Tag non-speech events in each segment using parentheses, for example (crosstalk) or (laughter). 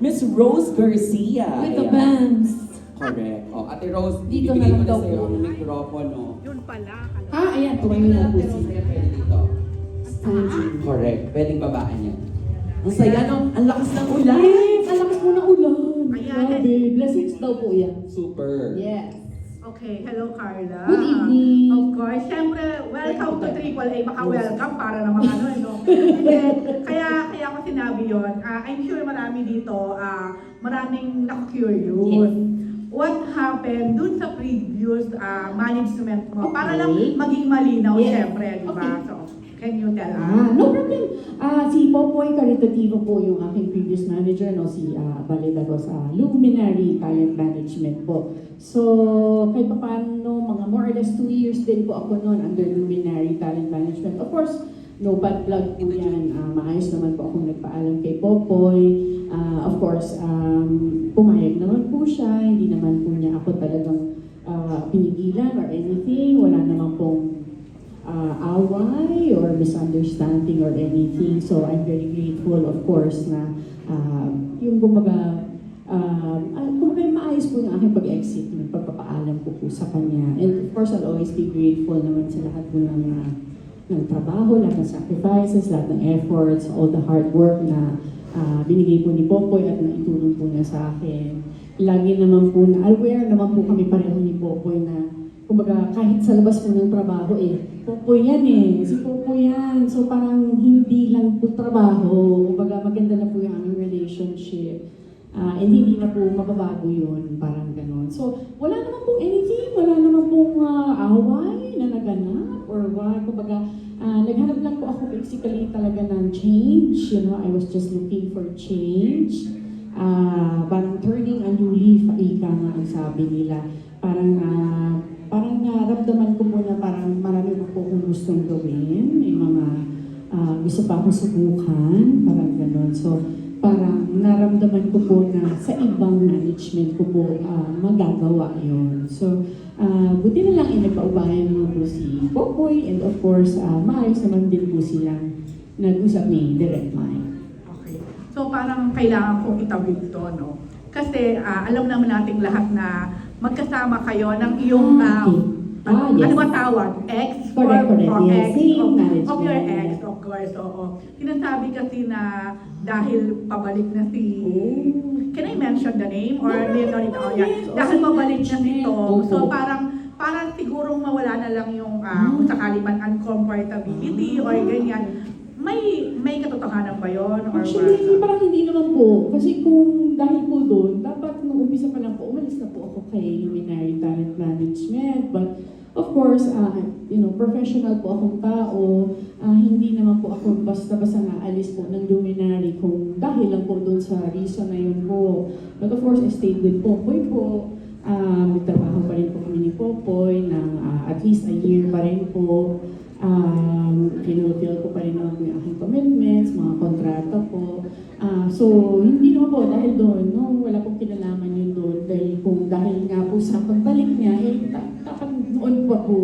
Miss Rose Garcia. With the Ayan. bands. Correct. Oh, Ate Rose, Dito na ko lang na daw sa'yo po. ang mikropono. Yun pala. Ah, ayan. Tumingin na po Ate Rose, si kaya pwede dito. Correct. Pwedeng babaan niya. Ang saya, no? Ang lakas ng ulan. Yes! Ang lakas mo ng ulan. Ayan. Grabe. Blessings daw po yan. Super. Yes. Okay, hello Carla. Good evening. Of course, syempre, welcome to Triple A. Baka welcome para naman ano, no? (laughs) Hindi, kaya, kaya ako sinabi yon. Ah, I'm sure marami dito, ah, maraming naku-curious. What happened dun sa previous ah, management mo? Para lang Okay. maging malinaw, Yes. syempre, di ba? Okay. So, can you tell us? Ah, no problem. Ah, si Popoy Caritativo po yung aking previous manager, no? Si uh, Baleda sa Luminary Talent Management po. So, pa paano, mga more or less two years din po ako noon under Luminary Talent Management. Of course, no bad blood po yan. Ah, maayos naman po akong nagpaalam kay Popoy. Ah, of course, um, pumayag naman po siya. Hindi naman po niya ako talagang ah, pinigilan or anything. Wala naman pong uh, away or misunderstanding or anything. So I'm very grateful, of course, na uh, yung kumbaga, um, uh, kumbaga maayos po yung aking pag-exit, yung pagpapaalam ko po sa kanya. And of course, I'll always be grateful naman sa lahat po ng, uh, ng trabaho, lahat ng sacrifices, lahat ng efforts, all the hard work na uh, binigay po ni Popoy at naitulong po niya sa akin. Lagi naman po na, aware naman po kami pareho ni Popoy na kumbaga kahit sa labas po ng trabaho eh, Popoy yan eh, si Popoy yan. So parang hindi lang po trabaho, kumbaga maganda na po yung aming relationship. Ah, and hindi na po mababago yun, parang ganon. So, wala naman pong anything, wala naman pong ah, away na naganap or what. Kumbaga, ah, naghanap lang po ako basically talaga ng change. You know, I was just looking for change. Ah, parang turning a new leaf, ika nga ang sabi nila. Parang, ah, parang naramdaman ko po na parang marami gustong gawin. May mga ah, gusto pa akong subukan, parang ganon. So, parang naramdaman ko po na sa ibang management ko po ah, magagawa yon. So, ah, buti na lang ay nagpaubayan naman po si Popoy and of course, ah, maayos naman din po silang nag-usap ni Direct Mike. Okay. So parang kailangan kong itawid to, no? Kasi ah, alam naman nating lahat na magkasama kayo ng iyong Ah, okay. Ah, ano yes. ba tawag? Ex? Correct, or, correct. or Yes, ex same of, management. of your ex, of course. Oo. Sinasabi kasi na dahil pabalik na si... Can I mention the name? Or No, no, no, no, yeah. yes. Dahil Also pabalik na si. Tom. So parang parang sigurong mawala na lang yung Ah. kung sakali man uncomfortability or ganyan. May may katotohanan ba yon or Actually, what? parang hindi naman po. Kasi kung dahil po doon, dapat nung umpisa pa lang po, umalis na po ako kay Luminary Talent Management. But of course, uh, you know, professional po akong tao. Ah, hindi naman po ako basta-basta naalis po ng Luminary kung dahil lang po doon sa reason na yun po. But of course, I stayed with Popoy po. Ah, magtrabaho pa rin po kami ni Popoy ng ah, at least a year pa rin po. Um, pinulfill ko pa rin naman po aking commitments, mga kontrata po. Ah, so, hindi naman po dahil doon, no, wala pong kinalaman yun doon. Dahil kung dahil nga po sa pagbalik niya, eh, dapat noon pa po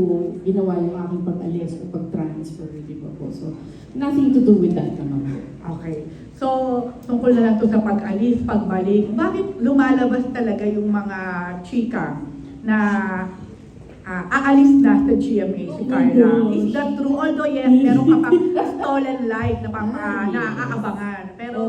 ginawa yung aking pag-alis o pag-transfer, di ba po? So, nothing to do with that naman po. Okay. So, tungkol na lang to sa pag-alis, pagbalik. Bakit lumalabas talaga yung mga chika na ah, aalis na sa GMA si Carla? Is that true? Although yes, (laughs) meron ka pang stolen life na pang Ay. naaabangan. Pero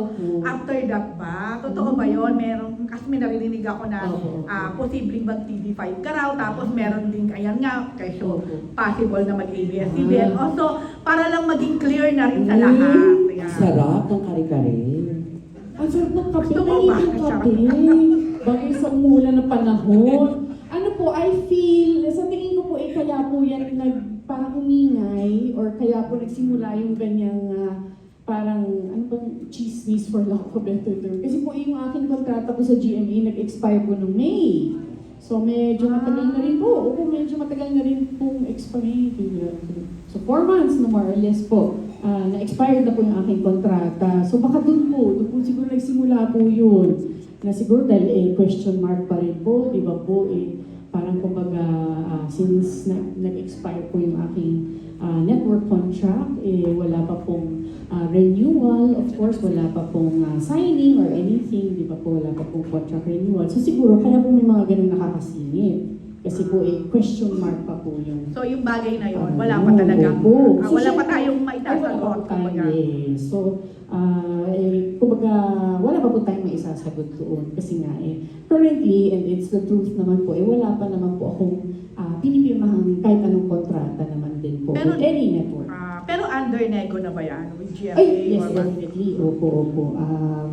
after that ba? Totoo ba yon Meron, kasi may naririnig ako na ah, posibleng mag TV5 ka raw, tapos meron din, ayan nga, kay Opo. possible na mag-ABS-CBN. Ah. Also, para lang maging clear na rin sa lahat. Ayan. Sarap ng kare-kare. Ang sarap ng kape. Gusto mo ba? Kape. Bagay sa umulan ng 60s for lack of a better term. Kasi po yung akin kontrata po sa GMA, nag-expire po noong May. So medyo ah. matagal na rin po. Opo, medyo matagal na rin pong expire. So four months na more or less po. Uh, na-expire na po yung aking kontrata. So baka doon po, doon po siguro nagsimula po yun. Na siguro dahil eh, question mark pa rin po, di ba po eh parang kumbaga ah, since na, nag-expire po yung aking ah, network contract, eh wala pa pong ah, renewal, of course wala pa pong ah, signing or anything, di ba po? wala pa po contract renewal. So siguro, kaya po may mga ganun nakakasingit. Kasi po eh, question mark pa po yung So yung bagay na yon, Ah, wala pa talaga. oo. Ah, So, wala pa tayong Ay, wala maitasagot. pa tayo, kumbaga. eh. So, ah, eh, kumbaga, wala pa po tayong maisasagot doon. Kasi nga eh, currently, and it's the truth naman po, eh, wala pa naman po akong ah, pinipirmahan kahit anong kontrata naman din po Pero- with any network. Ah, pero under nego na ba yan with GMA? Ay, yes, definitely. Opo, opo. Um,